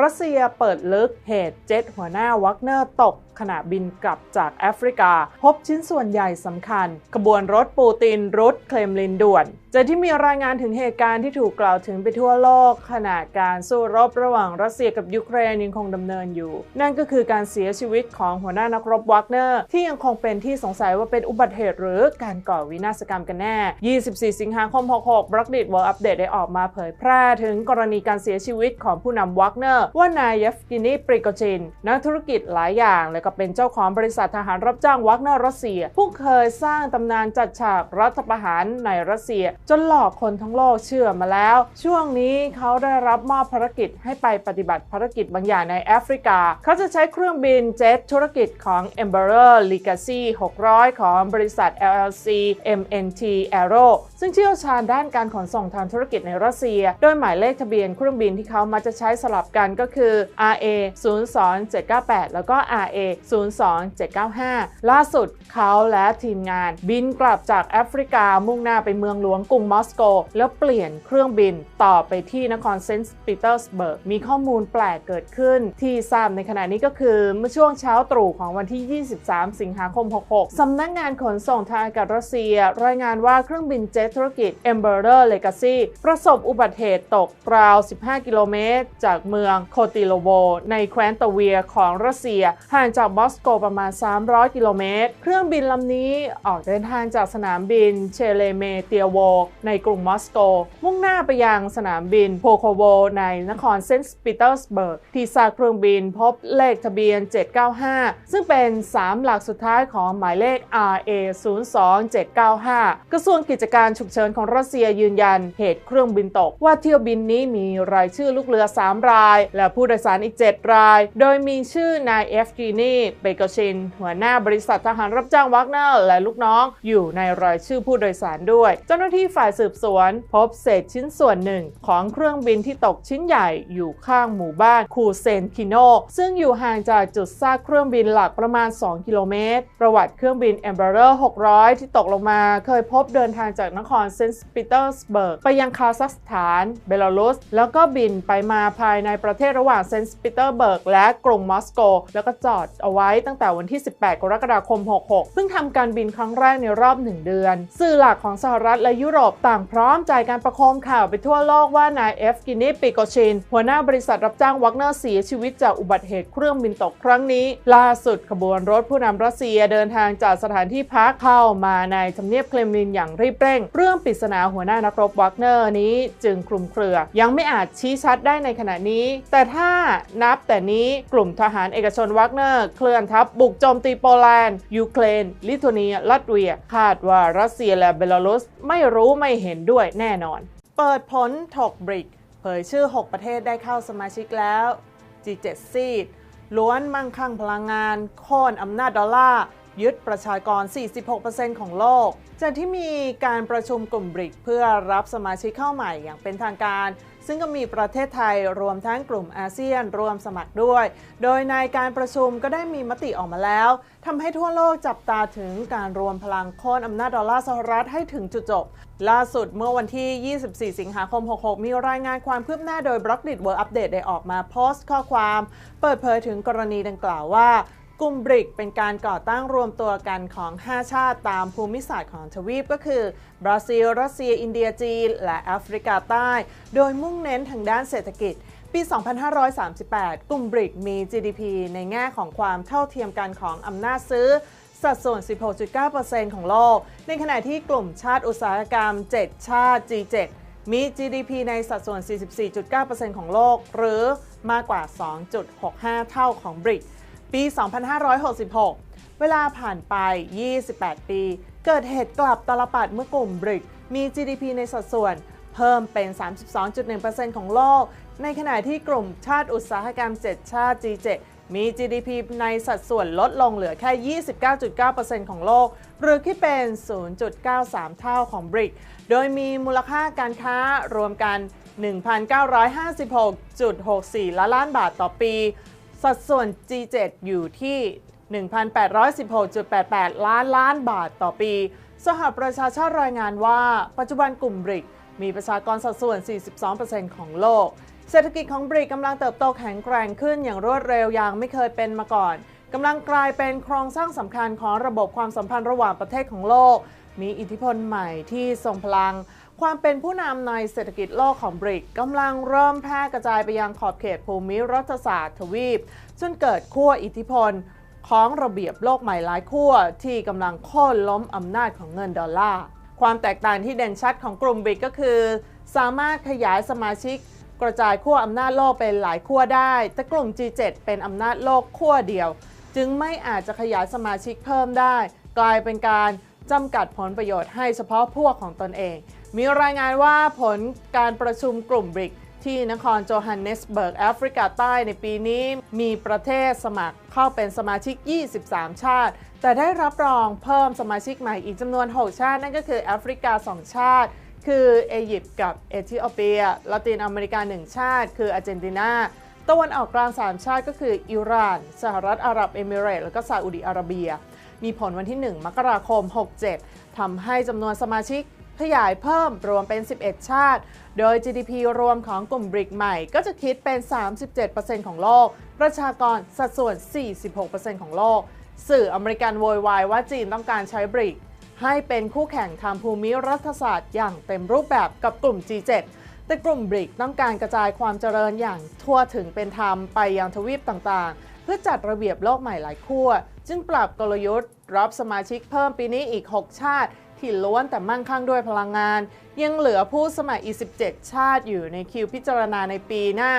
รัสเซียเปิดลึกเหตุเจ็ตหัวหน้าวักเนอร์ตก ขณะบินกลับจากแอฟริกา พบชิ้นส่วนใหญ่สำคัญ ขบวนรถปูตินรุดเคลมลินด่วน จาที่มีรายงานถึงเหตุการณ์ที่ถูกกล่าวถึงไปทั่วโลก ขณะการสู้รบระหว่างรัสเซียกับยูเครนยังคงดำเนินอยู่ นั่นก็คือการเสียชีวิตของหัวหน้านักรบวักเนอร์ที่ยังคงเป็นที่สงสัยว่าเป็นอุบัติเหตุหรือการก่อวินาศกรรมกันแน่ 24 สิงหาคม 66บล็อกดิทเวิร์อัปเดตได้ออกมาเผยแพร่ถึงกรณีการเสียชีวิตของผู้นำวักเนอร์ว่านายเยฟกินีปริโกจิน นักธุรกิจหลายอย่าง และก็เป็นเจ้าของบริษัททหารรับจ้างวักเนอร์รัสเซีย ผู้เคยสร้างตำนานจัดฉากรัฐประหารในรัสเซียจนหลอกคนทั้งโลกเชื่อมาแล้ว ช่วงนี้เขาได้รับมอบภารกิจให้ไปปฏิบัติภารกิจบางอย่างในแอฟริกา เขาจะใช้เครื่องบินเจ็ตธุรกิจของ Embraer Legacy 600 ของบริษัท LLC MNT Aero ซึ่งเชี่ยวชาญด้านการขนส่งทางธุรกิจในรัสเซีย โดยหมายเลขทะเบียนเครื่องบินที่เขามาจะใช้สลับกันก็คือ RA 02798 แล้วก็ RA 02795 ล่าสุดเขาและทีมงานบินกลับจากแอฟริกามุ่งหน้าไปเมืองหลวงกรุงมอสโก แล้วเปลี่ยนเครื่องบินต่อไปที่นครเซนต์ปีเตอร์สเบิร์กมีข้อมูลแปลกเกิดขึ้นที่ทราบในขณะนี้ก็คือเมื่อช่วงเช้าตรู่ของวันที่ 23 สิงหาคม 66 สำนักงานขนส่งทางอากาศรัสเซีย รายงานว่าเครื่องบินเจ็ตธุรกิจ Embraer Legacy ประสบอุบัติเหตุตกราว 15 กิโลเมตร จากเมืองโคติโลโว ในแคว้นตาเวียของรัสเซีย ห่างจากมอสโกประมาณ 300 กิโลเมตร เครื่องบินลำนี้ออกเดินทางจากสนามบินเชเลเมเตียโวในกรุงมอสโก มุ่งหน้าไปยังสนามบินโพโคโวในนครเซนต์ปีเตอร์สเบิร์ก ที่ซากเครื่องบินพบเลขทะเบียน 795 ซึ่งเป็น 3 หลักสุดท้ายของหมายเลข RA 02795 กระทรวงกิจการฉุกเฉินของรัสเซียยืนยันเหตุเครื่องบินตก ว่าเที่ยวบินนี้มีรายชื่อลูกเรือ 3 ราย และผู้โดยสารอีก 7 ราย โดยมีชื่อนายเอฟกีนีเบเกชิน หัวหน้าบริษัททหารรับจ้างวักเนอร์และลูกน้องอยู่ในรายชื่อผู้โดยสารด้วย เจ้าหน้าที่ฝ่ายสืบสวน พบเศษชิ้นส่วนหนึ่ง ของเครื่องบินที่ตกชิ้นใหญ่อยู่ข้างหมู่บ้านคูเซนคิโน ซึ่งอยู่ห่างจากจุดซากเครื่องบินหลักประมาณ 2 กิโลเมตร ประวัติเครื่องบิน e m b r a e r 600 ที่ตกลงมา เคยพบเดินทางจากนครเซนต์ปีเตอร์สเบิร์กไปยังคาซัคสถาน เบลารุส แล้วก็บินไปมาภายในประเทศระหว่างเซนต์ปีเตอร์เบิร์กและกรุงมอสโก แล้วก็จอดเอาไว้ตั้งแต่วันที่ 18 กรกฎาคม 66 เพิ่งทำการบินครั้งแรกในรอบ 1 เดือน สื่อหลักของสหรัฐและยุโรปต่างพร้อมใจการประโคมข่าวไปทั่วโลกว่านายเอฟกินีปิโกชิน หัวหน้าบริษัทรับจ้างวักเนอร์เสียชีวิตจากอุบัติเหตุเครื่องบินตกครั้งนี้ ล่าสุดขบวนรถผู้นำรัสเซียเดินทางจากสถานที่พักเข้ามาในทำเนียบเคลมลินอย่างรีบเร่ง เรื่องปริศนาหัวหน้านักรบวักเนอร์นี้จึงคลุมเครือ ยังไม่อาจชี้ชัดได้ในขณะนี้ แต่ถ้านับแต่นี้กลุ่มทหารเอกชนวักเนอร์เคลื่อนทัพบุกโจมตีโปแลนด์ยูเครน ลิทัวเนีย ลัตเวีย คาดว่ารัสเซียและเบลารุสไม่รู้ไม่เห็นด้วยแน่นอน เปิดผลถกบริก เผยชื่อ 6 ประเทศได้เข้าสมาชิกแล้ว G7 ซีดล้วนมั่งคั่งพลังงานโค่นอำนาจดอลลาร์ยึดประชากร 46%ของโลก จากที่มีการประชุมกลุ่มบริกเพื่อรับสมาชิกเข้าใหม่อย่างเป็นทางการ ซึ่งก็มีประเทศไทยรวมทั้งกลุ่มอาเซียนรวมสมัครด้วย โดยในการประชุมก็ได้มีมติออกมาแล้วทำให้ทั่วโลกจับตาถึงการรวมพลังโค่นอำนาจดอลลาร์สหรัฐให้ถึงจุดจบ ล่าสุดเมื่อวันที่ 24 สิงหาคม 66 มีรายงานความคืบหน้าโดย b l o c k d i t World Update ได้ออกมาโพสต์ข้อความ เปิดเผยถึงกรณีดังกล่าวว่า กลุ่มบริกเป็นการก่อตั้งรวมตัวกันของ 5 ชาติตามภูมิศาสตร์ของทวีปก็คือ บราซิล รัสเซีย อินเดียจีน และแอฟริกาใต้ โดยมุ่งเน้นทางด้านเศรษฐกิจ ปี 2538 กลุ่มบริกมี GDP ในแง่ของความเท่าเทียมกันของอำนาจซื้อสัดส่วน 16.9%ของโลก ในขณะที่กลุ่มชาติอุตสาหกรรม 7 ชาติ G7 มี GDP ในสัดส่วน 44.9%ของโลก หรือมากกว่า 2.65 เท่าของบริก ปี 2566 เวลาผ่านไป 28 ปี เกิดเหตุกลับตลปัดเมื่อกลุ่มบริก มี GDP ในสัดส่วน เพิ่มเป็น 32.1%ของโลก ในขณะที่กลุ่มชาติอุตสาหกรรม 7 ชาติ G7 มี GDP ในสัดส่วนลดลงเหลือแค่ 29.9%ของโลก หรือคิดเป็น 0.93 เท่าของบริก โดยมีมูลค่าการค้ารวมกัน 1,956.64 ล้านล้านบาทต่อปี สัดส่วน G7 อยู่ที่ 1,816.88 ล้านล้านบาทต่อปี สหประชาชาติรายงานว่า ปัจจุบันกลุ่มบริก มีประชากรสัดส่วน 42%ของโลก เศรษฐกิจของบริกกำลังเติบโตแข็งแกร่งขึ้นอย่างรวดเร็วอย่างไม่เคยเป็นมาก่อนกำลังกลายเป็นโครงสร้างสำคัญของระบบความสัมพันธ์ระหว่างประเทศของโลก มีอิทธิพลใหม่ที่ทรงพลัง ความเป็นผู้นำในเศรษฐกิจโลกของบริกกำลังเริ่มแพร่กระจายไปยังขอบเขตภูมิรัฐศาสตร์ทวีปจนเกิดขั้วอิทธิพลของระเบียบโลกใหม่หลายขั้วที่กำลังโค่นล้มอำนาจของเงินดอลลาร์ ความแตกต่างที่เด่นชัดของกลุ่มบริกก็คือ สามารถขยายสมาชิกกระจายขั้วอำนาจโลกเป็นหลายขั้วได้ แต่กลุ่ม G7 เป็นอำนาจโลกขั้วเดียว จึงไม่อาจจะขยายสมาชิกเพิ่มได้ กลายเป็นการ จำกัดผลประโยชน์ให้เฉพาะพวกของตนเอง มีรายงานว่าผลการประชุมกลุ่มบริกที่นครโจฮันเนสเบิร์กแอฟริกาใต้ในปีนี้มีประเทศสมัครเข้าเป็นสมาชิก 23 ชาติ แต่ได้รับรองเพิ่มสมาชิกใหม่อีกจำนวน 6 ชาติ นั่นก็คือแอฟริกา 2 ชาติ คืออียิปต์กับเอธิโอเปียละตินอเมริกา 1 ชาติ คืออาร์เจนตินาตะวันออกกลาง 3 ชาติก็คืออิหร่าน สหรัฐอาหรับเอมิเรตส์แล้วก็ซาอุดิอาระเบีย มีผลวันที่ 1 มกราคม 67 ทำให้จำนวนสมาชิกขยายเพิ่มรวมเป็น 11 ชาติ โดย GDP รวมของกลุ่มบริกใหม่ก็จะคิดเป็น 37%ของโลก ประชากรสัดส่วน 46%ของโลก สื่ออเมริกันโวยวายว่าจีนต้องการใช้บริก ให้เป็นคู่แข่งทางภูมิรัฐศาสตร์อย่างเต็มรูปแบบกับกลุ่ม G7 แต่กลุ่มบริกต้องการกระจายความเจริญอย่างทั่วถึงเป็นธรรมไปยังทวีปต่างๆ เพื่อจัดระเบียบโลกใหม่หลายขั้ว จึงปรับกลยุทธ์ รับสมาชิกเพิ่มปีนี้อีก 6 ชาติ ที่ล้วนแต่มั่งคั่งด้วยพลังงาน ยังเหลือผู้สมัครอีก 17 ชาติอยู่ในคิวพิจารณาในปีหน้า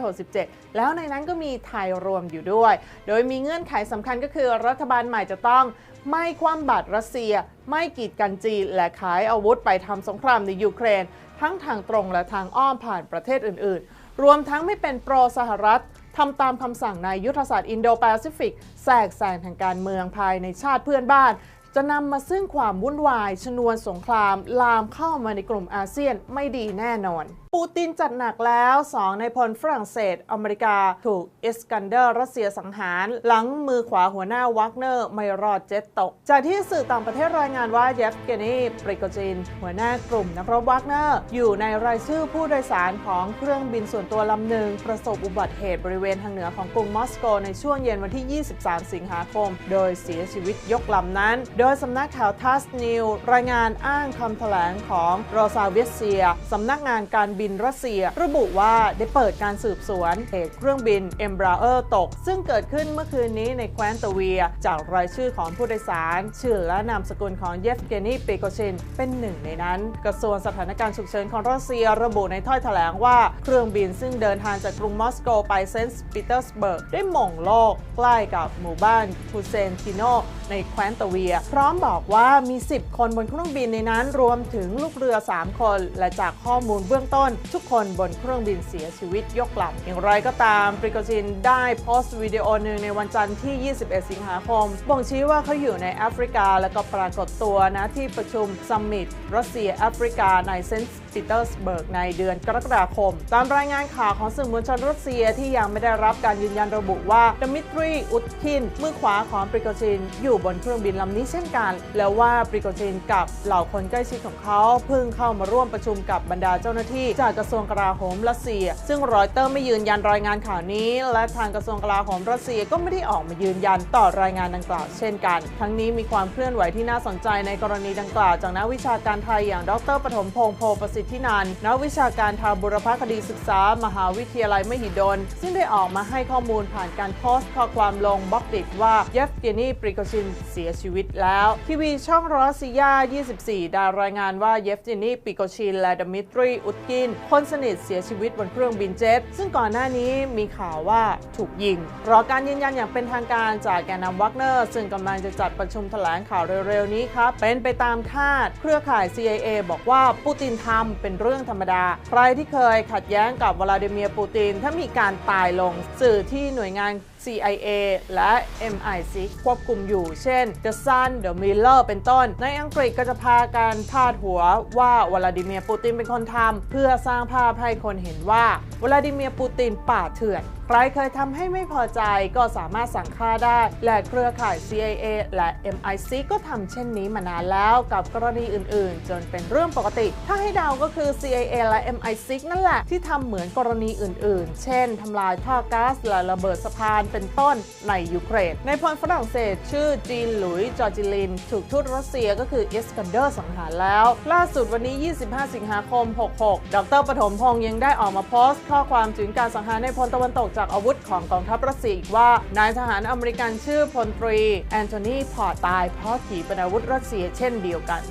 2567 แล้วในนั้นก็มีไทยรวมอยู่ด้วย โดยมีเงื่อนไขสำคัญก็คือรัฐบาลใหม่จะต้องไม่คว่ำบาตรรัสเซีย ไม่กีดกันจีน และขายอาวุธไปทำสงครามในยูเครน ทั้งทางตรงและทางอ้อมผ่านประเทศอื่น ๆ รวมทั้งไม่เป็นโปรสหรัฐ ทำตามคำสั่งในยุทธศาสตร์อินโดแปซิฟิกแทรกแซงทางการเมืองภายในชาติเพื่อนบ้าน จะนำมาซึ่งความวุ่นวาย ชนวนสงคราม ลามเข้ามาในกลุ่มอาเซียนไม่ดีแน่นอน ปูตินจัดหนักแล้ว2ในพลฝรั่งเศส อเมริกาถูกเอสกันเดอร์รัสเซียสังหาร หลังมือขวาหัวหน้าวักเนอร์ไม่รอดเจ็ตตก จากที่สื่อต่างประเทศรายงานว่าเยฟเกนีปริโกจิน หัวหน้ากลุ่มนักรบวักเนอร์ อยู่ในรายชื่อผู้โดยสารของเครื่องบินส่วนตัวลำหนึ่งประสบอุบัติเหตุบริเวณทางเหนือของกรุงมอสโกในช่วงเย็นวันที่ 23 สิงหาคม โดยเสียชีวิตยกลำนั้นโดยสำนักข่าวทัสนิวรายงานอ้างคำแถลงของโรซาเวเซียสำนักงานการบินรัสเซีย ระบุว่าได้เปิดการสืบสวนเหตุเครื่องบินเอมบราเออร์ตก ซึ่งเกิดขึ้นเมื่อคืนนี้ในแคว้นตะเวีย จากรายชื่อของผู้โดยสาร ชื่อและนามสกุลของเยฟเกนีเปโกชิน เป็นหนึ่งในนั้น กระทรวงสถานการณ์ฉุกเฉินของรัสเซีย ระบุในถ้อยแถลงว่าเครื่องบินซึ่งเดินทางจากกรุงมอสโกไปเซนต์ปีเตอร์สเบิร์กได้หม่งโลกใกล้กับหมู่บ้านทูเซนติโนในแคว้นตะเวียพร้อมบอกว่ามี 10 คนบนเครื่องบินในนั้นรวมถึงลูกเรือ 3 คน และจากข้อมูลเบื้องต้น ทุกคนบนเครื่องบินเสียชีวิตยกลำอย่างไรก็ตามปริโกจินได้โพสต์วิดีโอหนึ่งในวันจันทร์ที่ 21 สิงหาคม บ่งชี้ว่าเขาอยู่ในแอฟริกา และก็ปรากฏตัวนะที่ประชุมซัมมิตรัสเซียแอฟริกาในเซนต์ปีเตอร์สเบิร์กในเดือนกรกฎาคม ตามรายงานข่าวของสื่อมวลชนรัสเซียที่ยังไม่ได้รับการยืนยันระบุว่าดมิทรีอุดคิน มือขวาของปริโกจิน อยู่บนเครื่องบินลำนี้เช่นกัน แล้วว่าปริโกจินกับเหล่าคนใกล้ชิดของเขาเพิ่งเข้ามาร่วมประชุมกับบรรดาเจ้าหน้าที่ จากกระทรวงกลาโหมรัสเซีย ซึ่งรอยเตอร์ไม่ยืนยันรายงานข่าวนี้ และทางกระทรวงกลาโหมรัสเซียก็ไม่ได้ออกมายืนยันต่อรายงานดังกล่าวเช่นกัน ทั้งนี้มีความเคลื่อนไหวที่น่าสนใจในกรณีดังกล่าวจากนักวิชาการไทยอย่างดรปฐมพงษ์โพประสิทธินันนักวิชาการทางบุรพคดีศึกษา มหาวิทยาลัยมหิดล ซึ่งได้ออกมาให้ข้อมูลผ่านการโพสต์ข้อความลงบล็อกดิกว่าเยฟเกนีปริโกชินเสียชีวิตแล้วทีวีช่องรัสเซีย24 ได้รายงานว่าเยฟเกนีปริโกชินและดมิทรีอุดกิน คนสนิทเสียชีวิตบนเครื่องบินเจ็ต ซึ่งก่อนหน้านี้มีข่าวว่าถูกยิง รอการยืนยันอย่างเป็นทางการจากแกนนำวักเนอร์ ซึ่งกำลังจะจัดประชุมแถลงข่าวเร็วๆนี้ครับ เป็นไปตามคาด เครือข่าย CIA บอกว่าปูตินทำเป็นเรื่องธรรมดา ใครที่เคยขัดแย้งกับวลาดิเมียร์ปูติน ถ้ามีการตายลงสื่อที่หน่วยงาน CIA และ MI6 ควบคุมอยู่ เช่น The Sun The Miller เป็นต้น ในอังกฤษก็จะพาการพาดหัวว่าวลาดิเมียร์ปูตินเป็นคนทำเพื่อสร้างภาพให้คนเห็นว่าวลาดิเมียร์ปูตินป่าเถื่อน ใครเคยทำให้ไม่พอใจก็สามารถสั่งฆ่าได้ และเครือข่าย CIA และ MI6 ก็ทำเช่นนี้มานานแล้วกับกรณีอื่นๆ จนเป็นเรื่องปกติ ถ้าให้เดาก็คือ CIA และ MI6 นั่นแหละที่ทำเหมือนกรณีอื่นๆ เช่นทำลายท่อก๊าซและระเบิดสะพานเป็นต้นในยูเครน ในพลฝรั่งเศส ชื่อจีนหลุยจอร์จิลิน ถูกทูตรัสเซียก็คือเอสกันเดอร์สังหารแล้ว ล่าสุดวันนี้ 25 สิงหาคม 66 ดรปฐมพงษ์ยังได้ออกมาโพสต์ ข้อความถึงการสังหารในพลตะวันตกจากอาวุธของกองทัพรัสเซียอีกว่า นายทหารอเมริกันชื่อพลตรี แอนโทนีพอตตายเพราะขีปนาวุธรัสเซียเช่นเดียวกัน